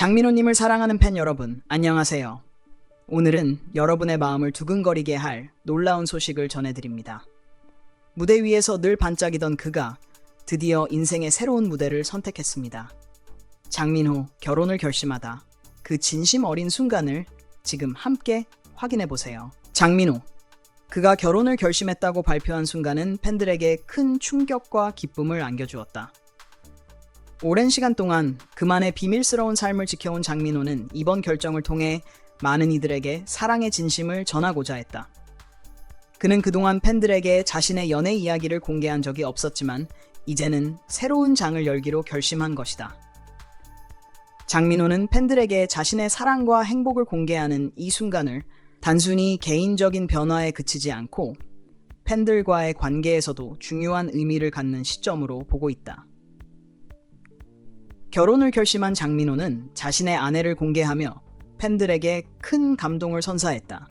장민호님을 사랑하는 팬 여러분, 안녕하세요. 오늘은 여러분의 마음을 두근거리게 할 놀라운 소식을 전해드립니다. 무대 위에서 늘 반짝이던 그가 드디어 인생의 새로운 무대를 선택했습니다. 장민호 결혼을 결심하다 그 진심 어린 순간을 지금 함께 확인해 보세요. 장민호 그가 결혼을 결심했다고 발표한 순간은 팬들에게 큰 충격과 기쁨을 안겨주었다. 오랜 시간 동안 그만의 비밀스러운 삶을 지켜온 장민호는 이번 결정을 통해 많은 이들에게 사랑의 진심을 전하고자 했다. 그는 그동안 팬들에게 자신의 연애 이야기를 공개한 적이 없었지만 이제는 새로운 장을 열기로 결심한 것이다. 장민호는 팬들에게 자신의 사랑과 행복을 공개하는 이 순간을 단순히 개인적인 변화에 그치지 않고 팬들과의 관계에서도 중요한 의미를 갖는 시점으로 보고 있다. 결혼을 결심한 장민호는 자신의 아내를 공개하며 팬들에게 큰 감동을 선사했다.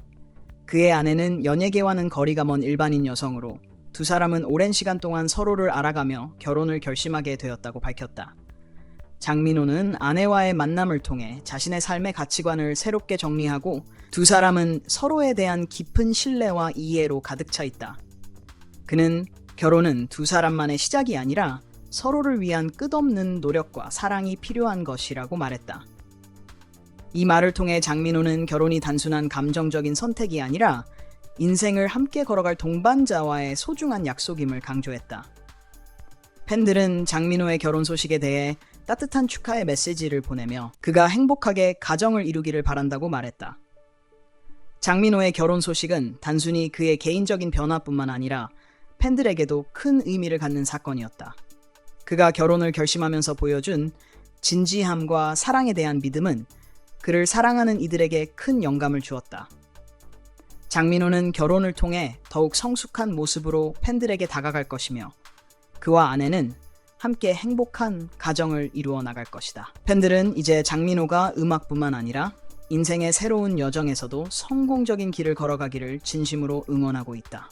그의 아내는 연예계와는 거리가 먼 일반인 여성으로 두 사람은 오랜 시간 동안 서로를 알아가며 결혼을 결심하게 되었다고 밝혔다. 장민호는 아내와의 만남을 통해 자신의 삶의 가치관을 새롭게 정리하고 두 사람은 서로에 대한 깊은 신뢰와 이해로 가득 차 있다. 그는 결혼은 두 사람만의 시작이 아니라 서로를 위한 끝없는 노력과 사랑이 필요한 것이라고 말했다. 이 말을 통해 장민호는 결혼이 단순한 감정적인 선택이 아니라 인생을 함께 걸어갈 동반자와의 소중한 약속임을 강조했다. 팬들은 장민호의 결혼 소식에 대해 따뜻한 축하의 메시지를 보내며 그가 행복하게 가정을 이루기를 바란다고 말했다. 장민호의 결혼 소식은 단순히 그의 개인적인 변화뿐만 아니라 팬들에게도 큰 의미를 갖는 사건이었다. 그가 결혼을 결심하면서 보여준 진지함과 사랑에 대한 믿음은 그를 사랑하는 이들에게 큰 영감을 주었다. 장민호는 결혼을 통해 더욱 성숙한 모습으로 팬들에게 다가갈 것이며 그와 아내는 함께 행복한 가정을 이루어 나갈 것이다. 팬들은 이제 장민호가 음악뿐만 아니라 인생의 새로운 여정에서도 성공적인 길을 걸어가기를 진심으로 응원하고 있다.